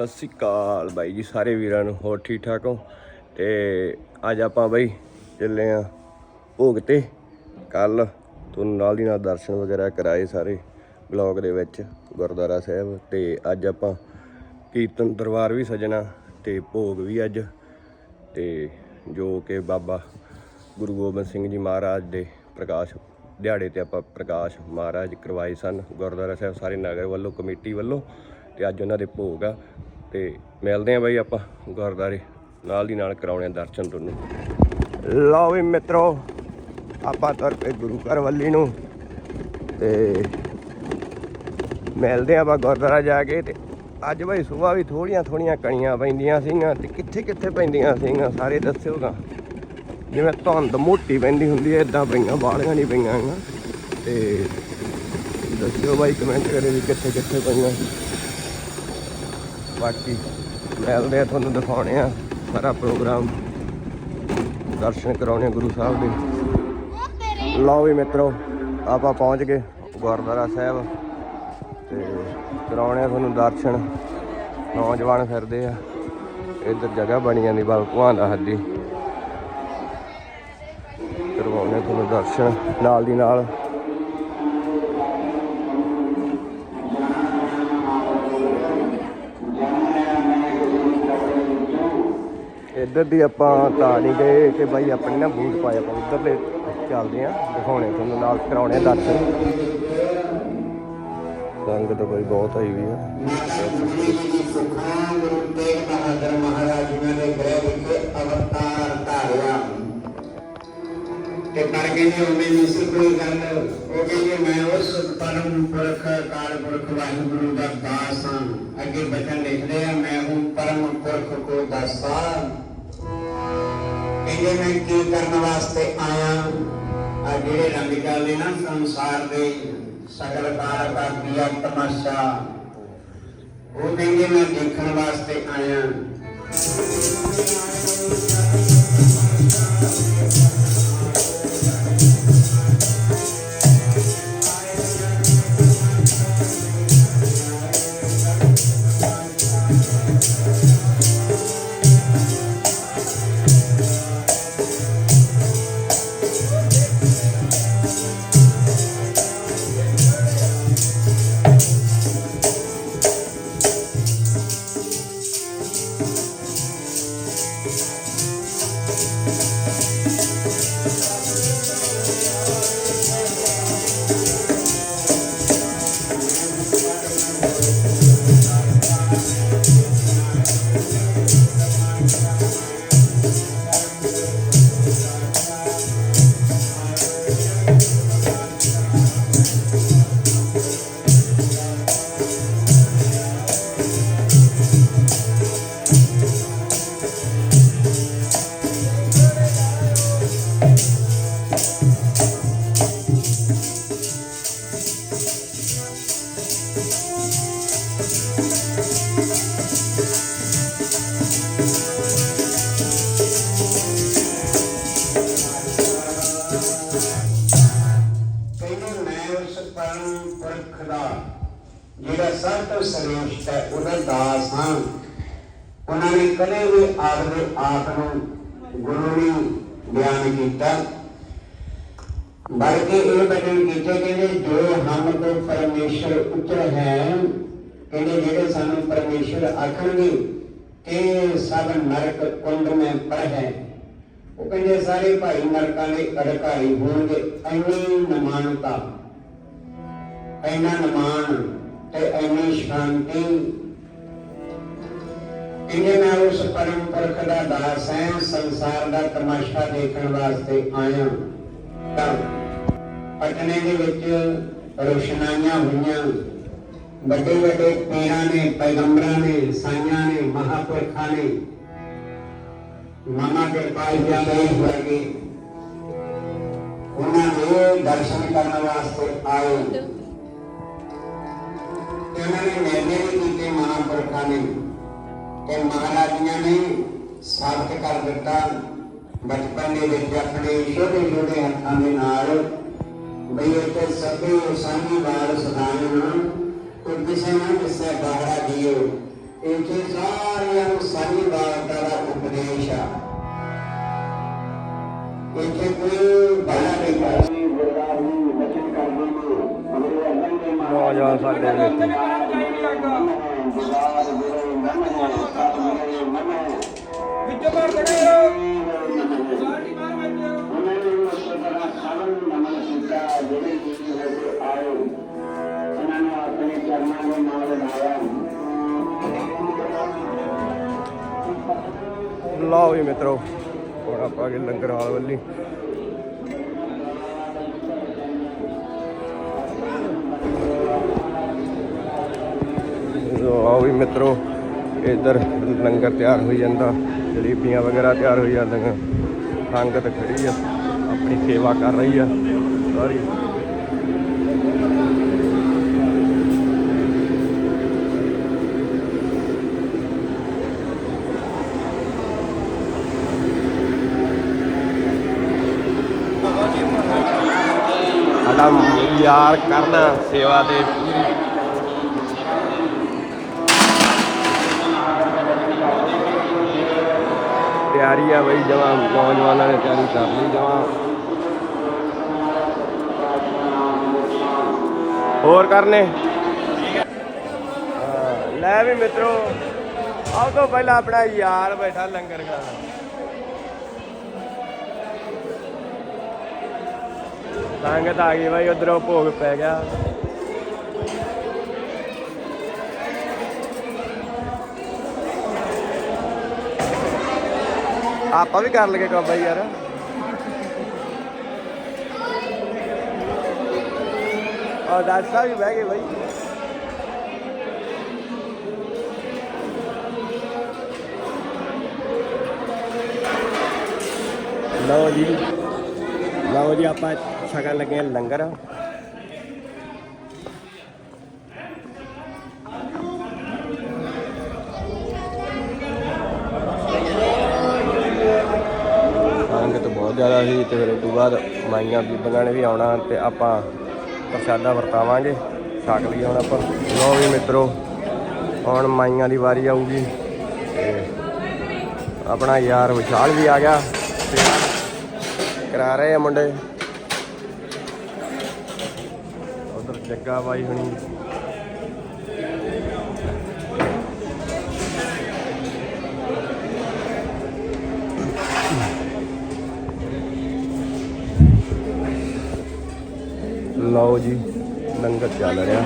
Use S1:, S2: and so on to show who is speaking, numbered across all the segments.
S1: ਸਤਿ ਸ੍ਰੀ ਅਕਾਲ ਬਾਈ ਜੀ, ਸਾਰੇ ਵੀਰਾਂ ਨੂੰ ਹੋਰ ਠੀਕ ਠਾਕ ਹੋ? ਤੇ ਅੱਜ ਆਪਾਂ ਬਾਈ ਚੱਲੇ ਆ ਭੋਗ ਤੇ। ਕੱਲ ਤੁਹਾਨੂੰ ਨਾਲ ਦੀ ਨਾਲ ਦਰਸ਼ਨ ਵਗੈਰਾ ਕਰਾਏ ਸਾਰੇ ਬਲੌਗ ਦੇ ਵਿੱਚ, ਗੁਰਦੁਆਰਾ ਸਾਹਿਬ। ਤੇ ਅੱਜ ਆਪਾਂ ਕੀਰਤਨ ਦਰਬਾਰ ਵੀ ਸਜਣਾ ਤੇ ਭੋਗ ਵੀ ਅੱਜ। ਤੇ ਜੋ ਕਿ ਬਾਬਾ ਗੁਰੂ ਗੋਬਿੰਦ ਸਿੰਘ ਜੀ ਮਹਾਰਾਜ ਦੇ ਪ੍ਰਕਾਸ਼ ਦਿਹਾੜੇ ਤੇ ਆਪਾਂ ਪ੍ਰਕਾਸ਼ ਮਹਾਰਾਜ ਕਰਵਾਏ ਸਨ। ਗੁਰਦੁਆਰਾ ਸਾਹਿਬ ਸਾਰੇ ਨਗਰ ਵੱਲੋਂ, ਕਮੇਟੀ ਵੱਲੋਂ। ਤੇ ਅੱਜ ਉਹਨਾਂ ਦੇ ਭੋਗ ਆ ਤੇ ਮਿਲਦੇ ਆ ਬਾਈ ਆਪਾਂ ਗੁਰਦੁਆਰੇ, ਨਾਲ ਦੀ ਨਾਲ ਕਰਾਉਣੇ ਦਰਸ਼ਨ ਤੁਹਾਨੂੰ। ਲਓ ਵੀ ਮਿੱਤਰੋ, ਆਪਾਂ ਤੁਰ ਪਏ ਗੁਰੂ ਘਰ ਵੱਲੀ ਨੂੰ ਤੇ ਮਿਲਦੇ ਆ ਆਪਾਂ ਗੁਰਦੁਆਰਾ ਜਾ ਕੇ ਤੇ ਅੱਜ ਬਾਈ ਸੁਬਾਹ ਵੀ ਥੋੜੀਆਂ ਥੋੜੀਆਂ ਕਣੀਆਂ ਪੈਂਦੀਆਂ ਸੀਗੀਆਂ ਤੇ ਕਿੱਥੇ ਕਿੱਥੇ ਪੈਂਦੀਆਂ ਸੀਗੀਆਂ ਸਾਰੇ ਦੱਸਿਓਗਾ ਜਿਵੇਂ ਧੁੰਦ ਮੋਟੀ ਪੈਂਦੀ ਹੁੰਦੀ ਹੈ ਇਦਾਂ ਪਈਆਂ ਬਾਲੀਆਂ ਨਹੀਂ ਪਈਆਂ ਹੈਗੀਆਂ। ਤੇ ਦੱਸਿਓ ਬਾਈ ਕਮੈਂਟ ਕਰੇ ਵੀ ਕਿੱਥੇ ਕਿੱਥੇ ਪਈਆਂ। ਬਾਕੀ ਮਿਲਦੇ ਆ, ਤੁਹਾਨੂੰ ਦਿਖਾਉਣੇ ਆ ਸਾਰਾ ਪ੍ਰੋਗਰਾਮ। ਦਰਸ਼ਨ ਕਰਾਉਣੇ ਆ ਗੁਰੂ ਸਾਹਿਬ ਦੇ। ਲਓ ਵੀ ਮਿੱਤਰੋ, ਆਪਾਂ ਪਹੁੰਚ ਗਏ ਗੁਰਦੁਆਰਾ ਸਾਹਿਬ ਤੇ ਕਰਾਉਣੇ ਆ ਤੁਹਾਨੂੰ ਦਰਸ਼ਨ। ਨੌਜਵਾਨ ਫਿਰਦੇ ਆ। ਇੱਧਰ ਜਗ੍ਹਾ ਬਣੀ ਜਾਂਦੀ ਬਲਕੂਆਂ ਦਾ ਹੱਦੀ ਕਰਵਾਉਣੇ ਤੁਹਾਨੂੰ ਦਰਸ਼ਨ ਨਾਲ ਦੀ ਨਾਲ। ਇੱਧਰ ਦੀ ਆਪਾਂ ਤਾਂ ਨਹੀਂ ਗਏ ਕਿ ਬਾਈ ਆਪਣੀ ਨਾ ਬੂਟ ਪਾਏ ਆਪਾਂ ਉੱਧਰ ਦੇ ਚੱਲਦੇ ਆ ਦਿਖਾਉਣੇ ਤੁਹਾਨੂੰ, ਨਾਲ ਕਰਾਉਣੇ ਦਰਸ਼ਨ ਦਰਸ਼ਨ ਤਾਂ ਕੋਈ ਬਹੁਤ ਆਈ ਵੀ ਆ।
S2: ਸੁਖਾਂ ਗੁਰੂ ਤੇਗ ਬਹਾਦਰ ਮਹਾਰਾਜ ਜੀ ਨੇ ਗ੍ਰਹਿ ਵਿਖੇ ਅਵਤਾਰ ਧਾਰਿਆ ਤੇ ਪਰ ਕਹਿੰਦੇ ਉਹਨੇ ਨਹੀਂ ਕੋਈ ਗੱਲ, ਉਹ ਕਹਿੰਦੇ, ਮੈਂ ਉਸ ਪਰਮ ਪੁਰਖ ਕਾਲ ਪੁਰਖ, ਵਾਹਿਗੁਰੂ ਦਾ ਦਾਸ ਹਾਂ। ਅੱਗੇ ਬਚਨ ਲਿਖਦੇ ਆ, ਮੈਂ ਹੂੰ ਪਰਮ ਪੁਰਖ ਕੋ ਦਾਸਾ ਕਹਿੰਦੇ ਮੈਂ ਕੀ ਕਰਨ ਵਾਸਤੇ ਆਇਆ ਆ ਜਿਹੜੇ ਰੰਗ ਚੱਲਦੇ ਨਾ ਸੰਸਾਰ ਦੇ, ਸਗਲ ਕਾਰ ਦਾ ਕੀਆ ਤਮਾਸ਼ਾ, ਉਹ ਕਹਿੰਦੇ ਮੈਂ ਦੇਖਣ ਵਾਸਤੇ ਆਇਆ ਸਭ ਤੋਂ ਸਰੇਸ਼ਟ ਹੈ, ਉਹਦਾ ਦਾਸ ਹਾਂ ਉਹਨਾਂ ਨੇ ਕਦੇ ਵੀ ਆਪਦੇ ਆਪ ਨੂੰ ਗੁਰੂ ਨੇ ਬਿਆਨ ਕੀਤਾ। ਬਲਕਿ ਇਹ ਬਚਨ ਕੀਤੇ ਕਹਿੰਦੇ, ਜੋ ਹਮ ਕੋ ਪਰਮੇਸ਼ਰ ਉਚਰ ਹੈ, ਕਹਿੰਦੇ ਜਿਹੜੇ ਸਾਨੂੰ ਪਰਮੇਸ਼ਰ ਆਖਣਗੇ ਤੇ ਸਭ ਨਰਕ ਕੁੰਡ ਮੈਂ ਪਰ ਹੈ। ਉਹ ਕਹਿੰਦੇ, ਸਾਰੇ ਭਾਈ ਨਰਕਾਂ ਦੇ ਅਧਿਕਾਰੀ ਹੋਣਗੇ, ਐਨੀ ਨਮਾਨਤਾ, ਐਨਾ ਨਮਾਨ ਤੇ ਐਨੀ ਸ਼ਾਂਤੀ ਕਹਿੰਦੇ ਮੈਂ ਉਸ ਪਰਮ ਪੁਰਖ ਦਾ ਦਾਸ ਹਾਂ ਸੰਸਾਰ ਦਾ ਤਮਾਸ਼ਾ ਦੇਖਣ ਵਾਸਤੇ ਆਇਆ ਤਾਂ ਪਟਨੇ ਦੇ ਵਿੱਚ ਰੋਸ਼ਨਾਈਆਂ ਹੋਈਆਂ ਵੱਡੇ ਵੱਡੇ ਪੀਰਾਂ ਨੇ ਪੈਗੰਬਰਾਂ ਨੇ ਸਾਈਆਂ ਨੇ ਮਹਾਪੁਰਖਾਂ ਨੇ ਮਾਮਾ ਕਿਰਪਾਲ ਜੀ ਵਰਗੇ ਉਹਨਾਂ ਨੇ ਦਰਸ਼ਨ ਕਰਨ ਵਾਸਤੇ ਆਏ ਨੇ ਮੇਲੇ ਕੀਤੇ ਮਹਾਂਪੁਰਖਾਂ ਨੇ। ਤੇ ਮਹਾਰਾਜੀਆਂ ਨੇ ਸਾਬਤ ਕਰ ਦਿੱਤਾ। ਬਚਪਨ ਦੇ ਵਿੱਚ ਆਪਣੇ ਛੋਟੇ ਛੋਟੇ ਹੱਥਾਂ ਦੇ ਨਾਲ ਬਈ ਇੱਥੇ ਸਭੇ ਸਾਂਝੀ ਵਾਰ ਸਦਾਨ ਕੋਈ ਕਿਸੇ ਨਾ ਕਿਸੇ ਬਾਹਰਾ ਜੀਓ। ਇੱਥੇ ਸਾਰਿਆਂ ਨੂੰ ਸਾਰੀ ਬਾਤ ਦਾ ਉਪਦੇਸ਼ ਆ। ਇੱਥੇ ਕੋਈ ਬਾਣਾ ਨਹੀਂ ਕਰਦੀ
S1: ਨੌਜਵਾਨ ਸਾਡੇ ਵਿੱਚ।
S3: ਵਿੱਚੋਂ।
S2: ਜਿਹੜੇ ਜੀ
S1: ਮਿੱਤਰੋ ਹੁਣ ਆਪਾਂ ਅਗੇ ਲੰਗਰ ਹਾਲ ਵੱਲੀ ਆਓ ਵੀ ਮਿੱਤਰੋ, ਇੱਧਰ ਲੰਗਰ ਤਿਆਰ ਹੋਈ ਜਾਂਦਾ, ਜਲੇਬੀਆਂ ਵਗੈਰਾ ਤਿਆਰ ਹੋਈ ਜਾਂਦੀਆਂ। ਸੰਗਤ ਖੜੀ ਆ, ਆਪਣੀ ਸੇਵਾ ਕਰ ਰਹੀ ਆ, ਸਾਰੀ। ਸਾਡਾ ਯਾਰ ਕਰਨਾ ਸੇਵਾ ਦੇ ਪੂਰੀ। ਤਿਆਰੀ ਆ ਬਈ ਜਮਾ ਨੌਜਵਾਨਾਂ ਨੇ ਤਿਆਰੀ ਕਰ ਲਈ ਜਮਾ ਹੋਰ ਕਰਨੇ? ਲੈ ਵੀ ਮਿੱਤਰੋ, ਆਹ ਤੋਂ ਪਹਿਲਾਂ ਆਪਣਾ ਯਾਰ ਬੈਠਾ ਲੰਗਰ ਖਾਣਾ। ਸੰਗਤ ਆ ਗਈ ਬਾਈ, ਉਧਰੋਂ ਭੋਗ ਪੈ ਗਿਆ। ਆਪਾਂ ਵੀ ਕਰ ਲਗੇ ਕਾਬਾ ਯਾਰ। ਆ ਡਾਕਟਰ ਸਾਹਿਬ ਵੀ ਬਹਿ ਗਏ ਬਾਈ। ਲਓ ਜੀ। ਲਓ ਜੀ, ਆਪਾਂ ਛਕਣ ਲੱਗੇ ਹਾਂ ਲੰਗਰ। ਤੇ ਫਿਰ ਉਸ ਤੋਂ ਬਾਅਦ ਮਾਈਆਂ ਬੀਬੀਆਂ ਨੇ ਵੀ ਆਉਣਾ ਤੇ ਆਪਾਂ ਪ੍ਰਸ਼ਾਦਾ ਵਰਤਾਵਾਂਗੇ। ਛਕ ਲਈ ਹੁਣ ਆਪਾਂ। ਲਓ ਵੀ ਮਿੱਤਰੋ, ਹੁਣ ਮਾਈਆਂ ਦੀ ਵਾਰੀ ਆਊਗੀ। ਤੇ ਆਪਣਾ ਯਾਰ ਵਿਸ਼ਾਲ ਵੀ ਆ ਗਿਆ। ਤੇ ਕਰਾ ਰਹੇ ਆ ਮੁੰਡੇ। ਉਧਰ ਜੱਗਾ ਬਾਈ ਹੁਣੀ। ਲਓ ਜੀ, ਲੰਗਰ ਚੱਲ ਰਿਹਾ।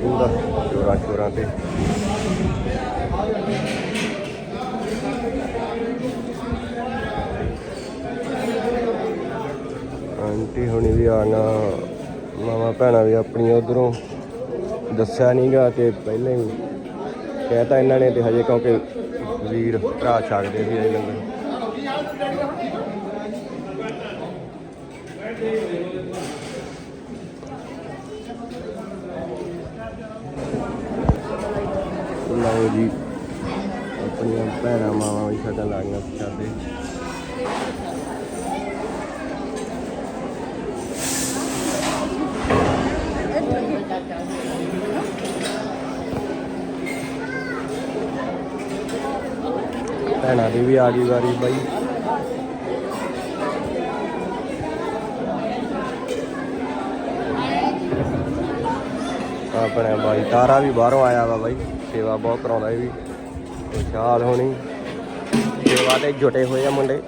S1: ਪੂਰਾ ਜੋਰਾਂ ਸ਼ੋਰਾਂ ਤੇ। ਆਂਟੀ ਹੁਣੀ ਵੀ ਆਣਾ ਮਾਮਾ ਭੈਣਾਂ ਵੀ ਆਪਣੀ ਉਧਰੋਂ ਦੱਸਿਆ ਨਹੀਂਗਾ ਤੇ ਪਹਿਲਾਂ ਹੀ ਕਹਿਤਾ ਇਹਨਾਂ ਨੇ ਤੇ ਹਜੇ ਕਿਉਂਕਿ ਵੀਰ, ਭਰਾ ਛਕਦੇ ਸੀ ਇਹ ਲੰਗਰ। ਲਓ ਜੀ, ਆਪਣੀਆਂ ਭੈਣਾਂ ਮਾਵਾਂ ਵੀ ਸਾਡਾ ਲਾਈਆਂ ਕਰਦੇ ਭੈਣਾਂ ਦੀ ਵੀ ਆ ਗਈ ਵਾਰੀ ਬਾਈ। ਆਪਣੇ ਬਾਈ ਤਾਰਾ ਵੀ ਬਾਹਰੋਂ ਆਇਆ ਵਾ ਬਾਈ, ਸੇਵਾ ਬਹੁਤ ਕਰਾਉਂਦਾ ਇਹ ਵੀ। ਖੁਸ਼ਹਾਲ ਹੋਣੀ। ਸੇਵਾ ਤੇ ਜੁਟੇ ਹੋਏ ਆ ਮੁੰਡੇ।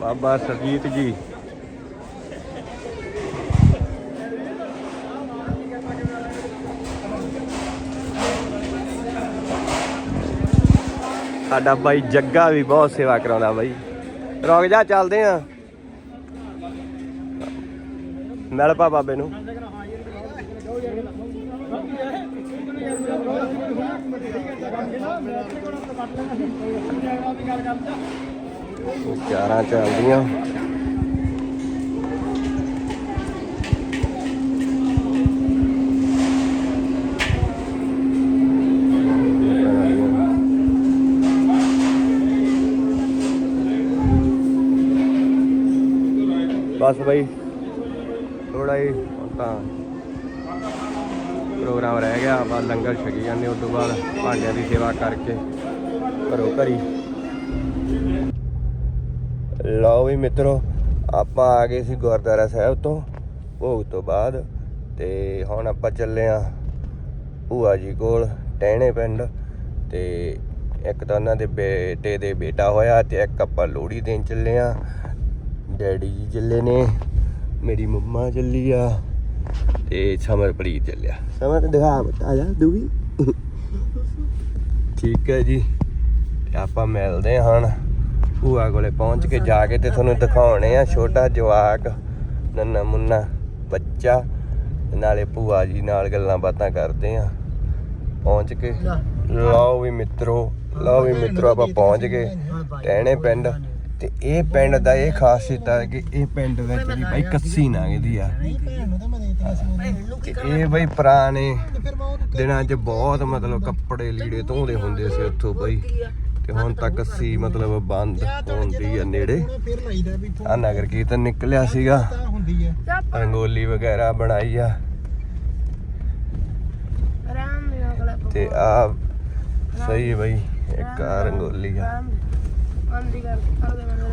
S1: ਬਾਬਾ ਸਰਜੀਤ ਜੀ। ਸਾਡਾ ਬਾਈ ਜੱਗਾ ਵੀ ਬਹੁਤ ਸੇਵਾ ਕਰਾਉਂਦਾ ਬਾਈ। ਰੁਕ ਜਾ, ਚੱਲਦੇ ਆ। ਮਿਲ ਪਾ ਬਾਬੇ ਨੂੰ। ਚਾਰਾਂ ਚੱਲਦੀਆਂ। ਬਸ ਬਾਈ ਥੋੜਾ ਹੀ ਤਾਂ ਪ੍ਰੋਗਰਾਮ ਰਹਿ ਗਿਆ ਬਾ ਲੰਗਰ ਛਕੀ ਜਾਂਦੇ ਉਸ ਤੋਂ ਬਾਅਦ ਭਾਂਡਿਆਂ ਦੀ ਸੇਵਾ ਕਰਕੇ ਘਰੋਂ ਘਰੀ। ਲਓ ਵੀ ਮਿੱਤਰੋ, ਆਪਾਂ ਆ ਗਏ ਸੀ ਗੁਰਦੁਆਰਾ ਸਾਹਿਬ ਤੋਂ, ਭੋਗ ਤੋਂ ਬਾਅਦ, ਤੇ ਹੁਣ ਆਪਾਂ ਚੱਲੇ ਆ ਭੂਆ ਜੀ ਕੋਲ, ਟਹਿਣੇ ਪਿੰਡ, ਤੇ ਇੱਕ ਤਾਂ ਉਹਨਾਂ ਦੇ ਬੇਟੇ ਦੇ ਬੇਟਾ ਹੋਇਆ ਤੇ ਇੱਕ ਆਪਾਂ ਲੋਹੜੀ ਦੇਣ ਚੱਲੇ ਆ ਡੈਡੀ ਜੀ ਚੱਲੇ ਨੇ, ਮੇਰੀ ਮੰਮਾ ਚੱਲੀ ਆ। ਤੇ ਸਮਰਪ੍ਰੀਤ ਚੱਲਿਆ। ਸਮਰ ਦਿਖਾ ਬਤਾ ਜਾ ਦੂਵੀ ਠੀਕ ਹੈ ਜੀ। ਤੇ ਆਪਾਂ ਮਿਲਦੇ ਹਾਂ ਭੂਆ ਕੋਲੇ ਪਹੁੰਚ ਕੇ ਜਾ ਕੇ ਤੇ ਤੁਹਾਨੂੰ ਦਿਖਾਉਣੇ ਆ ਛੋਟਾ ਜਵਾਕ ਨੰਨਾ ਮੁੰਨਾ ਬੱਚਾ ਨਾਲੇ ਭੂਆ ਜੀ ਨਾਲ ਗੱਲਾਂ ਬਾਤਾਂ ਕਰਦੇ ਆ। ਪਹੁੰਚ ਕੇ। ਲਓ ਵੀ ਮਿੱਤਰੋ ਲਓ ਵੀ ਮਿੱਤਰੋ ਆਪਾਂ ਪਹੁੰਚ ਗਏ। ਟਹਿਣੇ ਪਿੰਡ। ਤੇ ਇਹ ਪਿੰਡ ਦਾ ਇਹ ਖਾਸੀਅਤ ਹੈ ਕਿ ਇਹ ਪਿੰਡ ਵਿੱਚ ਵੀ ਬਾਈ ਕੱਸੀ ਲੰਘਦੀ ਆ। ਇਹ ਬਈ ਪੁਰਾਣੇ ਦਿਨਾਂ 'ਚ ਬਹੁਤ ਮਤਲਬ ਕੱਪੜੇ ਲੀੜੇ ਧੋਂਦੇ ਹੁੰਦੇ ਸੀ ਉੱਥੋਂ ਬਈ। ਤੇ ਹੁਣ ਤੱਕ ਕੱਸੀ ਮਤਲਬ ਬੰਦ ਹੁੰਦੀ ਆ ਨੇੜੇ। ਆ ਨਗਰ ਕੀਰਤਨ ਨਿਕਲਿਆ ਸੀਗਾ। ਰੰਗੋਲੀ ਵਗੈਰਾ ਬਣਾਈ ਆ। ਤੇ ਆ ਸਹੀ ਬਈ, ਇੱਕ ਆ ਰੰਗੋਲੀ ਆ।
S4: ਮੰਦੀ ਕਰ ਕਰ ਦੇ ਮੈਨੂੰ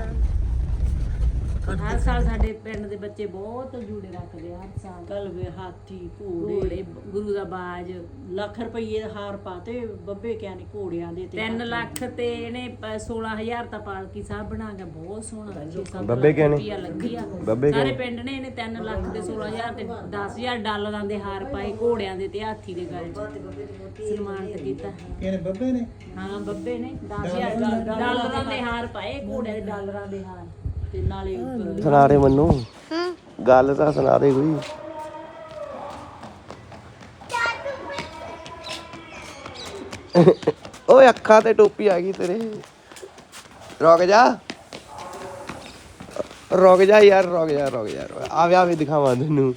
S5: ਹਰ ਸਾਲ ਸਾਡੇ ਪਿੰਡ ਦੇ ਬੱਚੇ ਬਹੁਤ ਜੂੜੇ ਰੱਖਦੇ ਆ ਹਰ ਸਾਲ। ਕਲਵੇ ਹਾਥੀ ਘੋੜੇ। ਗੁਰੂ ਦਾ ਬਾਜ ਲੱਖ ਰੁਪਏ ਦਾ ਹਾਰ ਪਾਤੇ ਬੱਬੇ ਕਿਆ ਨੇ ਘੋੜਿਆਂ ਦੇ 3 ਲੱਖ ਤੇ ਇਹਨੇ ਪ- 16000 ਤਾਂ ਪਾਲਕੀ ਸਾਹਿਬ ਬਣਾ ਕੇ ਬਹੁਤ ਸੋਹਣਾ
S1: ਬੱਬੇ ਕਿਆ ਨੇ?
S5: ਰੁਪਈਆ ਲੱਗੀ ਆ।
S1: ਬੱਬੇ ਕਿਆ?
S5: ਸਾਰੇ
S1: ਨੇ?
S5: ਪਿੰਡ ਨੇ ਇਹਨੇ 3 ਲੱਖ ਤੇ 16000 ਤੇ 10000 ਡਾਲਰਾਂ ਦੇ ਹਾਰ ਪਾਏ ਘੋੜਿਆਂ ਦੇ ਤੇ ਹਾਥੀ ਦੇ ਗਲ 'ਚ। ਸਨਮਾਨਿਤ ਕੀਤਾ।
S3: ਇਹਨੇ ਬੱਬੇ ਨੇ?
S5: ਹਾਂ ਬੱਬੇ ਨੇ 10000 ਡਾਲਰਾਂ ਦੇ ਹਾਰ ਪਾਏ ਘੋੜਿਆਂ ਦੇ ਡਾਲਰਾਂ ਦੇ ਹਾਰ। ਤੇ ਨਾਲੇ ਉੱਪਰ
S1: ਸੁਣਾ ਦੇ ਮੈਨੂੰ। ਗੱਲ ਤਾਂ ਸੁਣਾ ਦੇ ਕੋਈ। ਓਏ ਅੱਖਾਂ ਤੇ ਟੋਪੀ ਆ ਗਈ ਤੇਰੇ। ਰੁਕ ਜਾ। ਰੁਕ ਜਾ ਯਾਰ ਰੁਕ ਜਾ ਰੁਕ ਜਾ ਆਵੇ ਆਵੇ ਦਿਖਾਵਾਂ ਤੈਨੂੰ।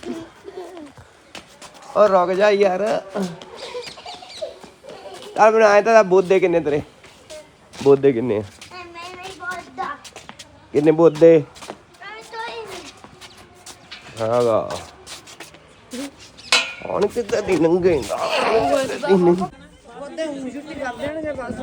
S1: ਓ ਰੁਕ ਜਾ ਯਾਰ। ਮੈਨੂੰ ਆਏ ਤਾਂ ਬੋਦੇ ਕਿੰਨੇ ਤੇਰੇ? ਬੋਦੇ ਕਿੰਨੇ ਆ? ਕਿੰਨੇ ਬੋਦੇ? ਹੈਗਾ। ਹੁਣ ਕਿੱਦਾਂ ਦੀ ਨੰਗੇਗਾ
S4: ਉਹਦੇ ਹੁਣ ਛੁੱਟੀ ਕਰ ਦੇਣਗੇ ਬਸ।